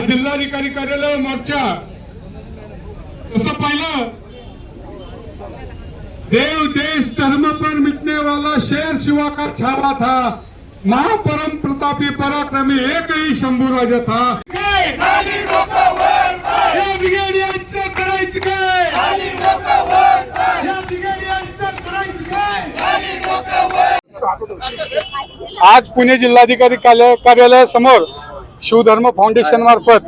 हा जिल्हाधिकारी कार्यालय मोर्चा तसं पाहिलं देव देश धर्म पर मिटने वाला शेर शिवा का छावा था महापरम प्रतापी पराक्रमी एक ही शंभू राजा था काय? या बिघाड्यांचं करायचं काय? या बिघाड्यांचं करायचं काय? आज पुणे जिल्हाधिकारी कार्या- कार्यालयासमोर शिवधर्म फाउंडेशन मार्फत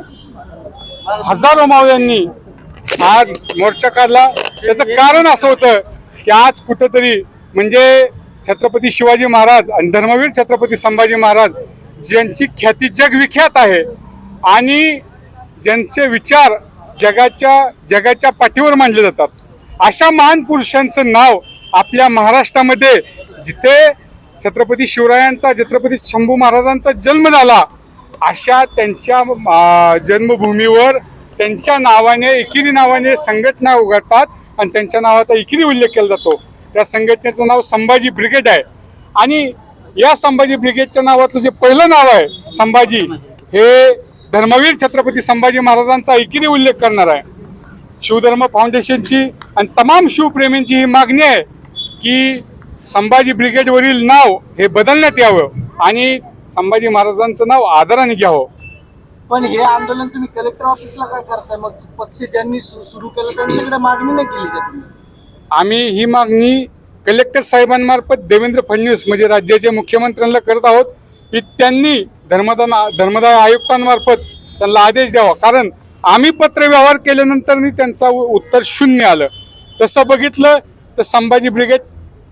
हजारो मावळ्यांनी आज मोर्चा काढला. त्याचं कारण असं होतं की आज कुठंतरी म्हणजे छत्रपती शिवाजी महाराज आणि धर्मवीर छत्रपती संभाजी महाराज ज्यांची ख्याती जगविख्यात आहे आणि ज्यांचे विचार जगाच्या जगाच्या पाठीवर मांडले जातात. अशा महान पुरुषांचं नाव आपल्या महाराष्ट्रामध्ये जिथे छत्रपती शिवरायांचा छत्रपती शंभू महाराजांचा जन्म झाला अशा त्यांच्या जन्मभूमीवर त्यांच्या नावाने एकिरी नावाने संघटना उघडतात आणि त्यांच्या नावाचा एकिरी उल्लेख केला जातो. त्या संघटनेचं नाव संभाजी ब्रिगेड आहे. आणि या संभाजी ब्रिगेडच्या नावाचं जे पहिलं नाव आहे संभाजी हे धर्मवीर छत्रपती संभाजी महाराजांचा एकिरी उल्लेख करणार आहे. शिवधर्म फाउंडेशनची आणि तमाम शिवप्रेमींची ही मागणी आहे की संभाजी ब्रिगेडवरील नाव हे बदलण्यात यावं. आणि संभाजी महाराजांचं नाव आदराने घ्यावं. पण हे आंदोलन तुम्ही कलेक्टर ऑफिसला काय करताय? मग पक्ष ज्यांनी सुरू केलं त्यांच्याकडे मागणी नाही केली का तुम्ही? आम्ही ही मागणी कलेक्टर साहेबांमार्फत देवेंद्र फडणवीस म्हणजे राज्याचे मुख्यमंत्र्यांना करत आहोत. की त्यांनी धर्मदान धर्मदाय आयुक्तांमार्फत त्यांना आदेश द्यावा. कारण आम्ही पत्र व्यवहार केल्यानंतर त्यांचा उत्तर शून्य आलं. तसं बघितलं तर संभाजी ब्रिगेड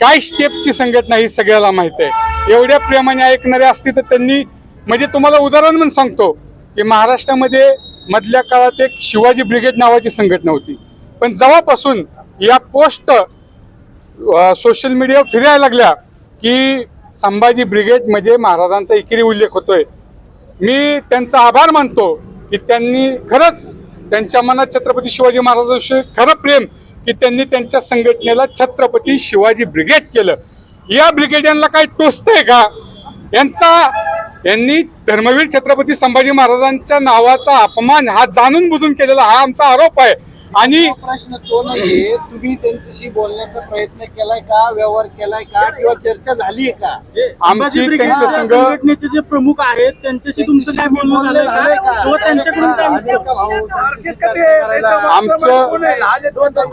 काय स्टेपची संघटना ही सगळ्याला माहीत आहे. एवढ्या प्रेमाने ऐकणारे असते तर त्यांनी म्हणजे तुम्हाला उदाहरण म्हणून सांगतो की महाराष्ट्रामध्ये मधल्या काळात एक शिवाजी ब्रिगेड नावाची संघटना होती. पण जेव्हापासून या पोस्ट सोशल मीडियावर फिरायला लागल्या की संभाजी ब्रिगेड म्हणजे महाराजांचा इकिरी उल्लेख होतोय. मी त्यांचा आभार मानतो की त्यांनी खरंच त्यांच्या मनात छत्रपती शिवाजी महाराजांविषयी खरं प्रेम की त्यांनी त्यांच्या संघटनेला छत्रपती शिवाजी ब्रिगेड केलं. या ब्रिगेड यांना काय टोचतंय का? यांचा यांनी धर्मवीर छत्रपती संभाजी महाराजांच्या नावाचा अपमान हा जाणून बुजून केलेला हा आमचा आरोप आहे. आणि हा प्रश्न तो नाहीये. तुम्ही त्यांच्याशी बोलण्याचा प्रयत्न केलाय का व्यवहार केलाय का किंवा चर्चा झालीये का? आमची त्यांच्या संघ संघटनेचे जे प्रमुख आहेत त्यांच्याशी तुमचं काय बोलणं झालंय का? किंवा त्यांच्याकडून काय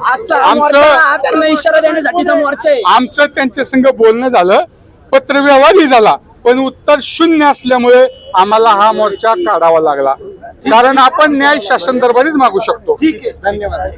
आमचं आमचं- इशारा देण्यासाठीचा मोर्चा आहे. आमचं त्यांच्या संघ बोलणं झालं. पत्रव्यवहारही झाला. पण उत्तर शून्य असल्यामुळे आम्हाला हा मोर्चा काढावा लागला. कारण आपण न्याय शासन दरबारीच मागू शकतो. ठीक आहे धन्यवाद.